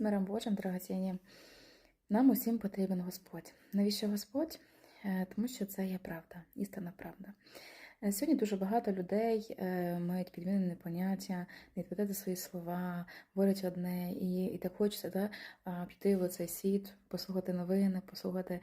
Миром Божим, дорогоцінні, нам усім потрібен Господь. Навіщо Господь? Е, Тому що це є правда, істинна правда. Е, Сьогодні дуже багато людей е, мають підмінене поняття, не відповідати свої слова, говорять одне, і, і так хочеться да, піти в цей світ, послухати новини, послухати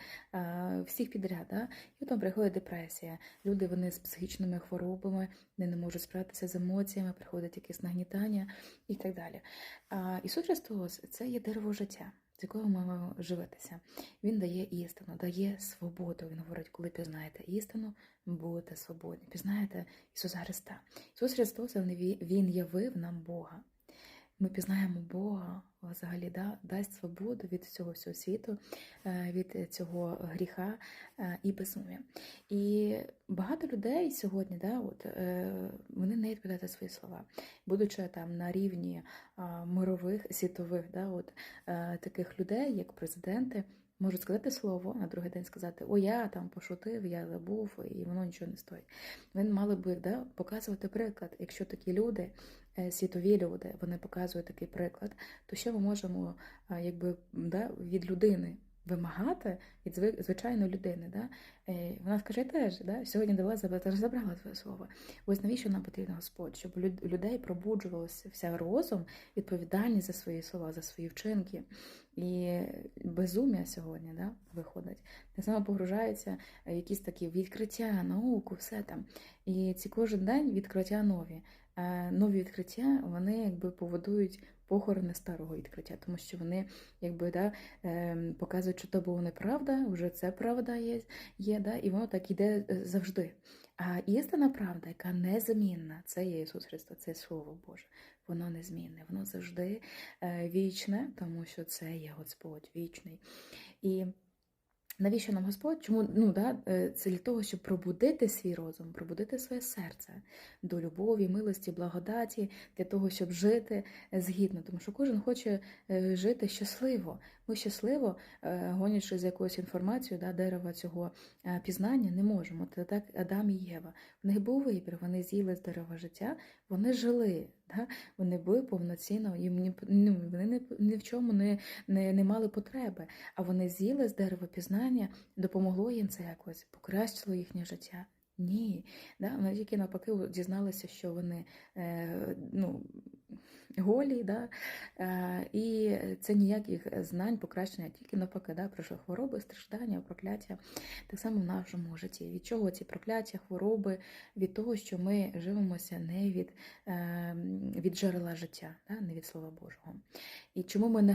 всіх підряд. Да? І там приходить депресія. Люди вони з психічними хворобами, вони не можуть справитися з емоціями, приходить якесь нагнітання і так далі. А Ісус Христос це є дерево життя, з ми маємо живитися. Він дає істину, дає свободу. Він говорить, коли пізнаєте істину, будете свободні. Пізнаєте Ісуса Христа. Ісус Христос Він явив нам Бога. Ми пізнаємо Бога взагалі да, дасть свободу від цього всього світу, е, від цього гріха е, і безум'я. І багато людей сьогодні, да, от, е, вони не відповідають свої слова, будучи там на рівні мирових світових, да, от, таких людей, як президенти. Можуть сказати слово, на другий день сказати, о, я там пошутив, я забув, і воно нічого не стоїть. Вони мали би да, показувати приклад. Якщо такі люди, е, світові люди, вони показують такий приклад, то що ми можемо якби, да, від людини вимагати, від звичайної людини? Да? Е, Вона скаже теж, да? сьогодні дала забрала, своє слово. Ось навіщо нам потрібен Господь? Щоб людей пробуджувався вся розум, відповідальність за свої слова, за свої вчинки. І безум'я сьогодні да, виходить. Так само погружаються е, якісь такі відкриття, науку, все там. І ці кожен день відкриття нові. Е, Нові відкриття вони якби поводують похорони старого відкриття, тому що вони якби да, е, показують, що то було неправда, вже це правда є, є да, і воно так іде е, завжди. А істина правда, яка незмінна, це є Ісус Христос, це Слово Боже. Воно незмінне, воно завжди е, вічне, тому що це є Господь вічний. І навіщо нам Господь? Чому ну, да, е, це для того, щоб пробудити свій розум, пробудити своє серце до любові, милості, благодаті, для того, щоб жити е, згідно. Тому що кожен хоче е, жити щасливо. Ми щасливо, гонячи з якоюсь інформацією, да, дерева цього пізнання, не можемо. Це так Адам і Єва. В них був вибір, вони з'їли з дерева життя, вони жили. Да? Вони були повноцінно, їм ні, ну, вони ні, ні в чому не, не, не мали потреби, а вони з'їли з дерева пізнання, допомогло їм це якось, покращило їхнє життя. Ні, да? вони тільки навпаки дізналися, що вони е, ну, голі, да? е, і це ніяких знань, покращення, тільки навпаки, да? що хвороби, страждання, прокляття. Так само в нашому житті. Від чого ці прокляття, хвороби? Від того, що ми живемося не від, е, від джерела життя, да? не від Слова Божого. І чому ми не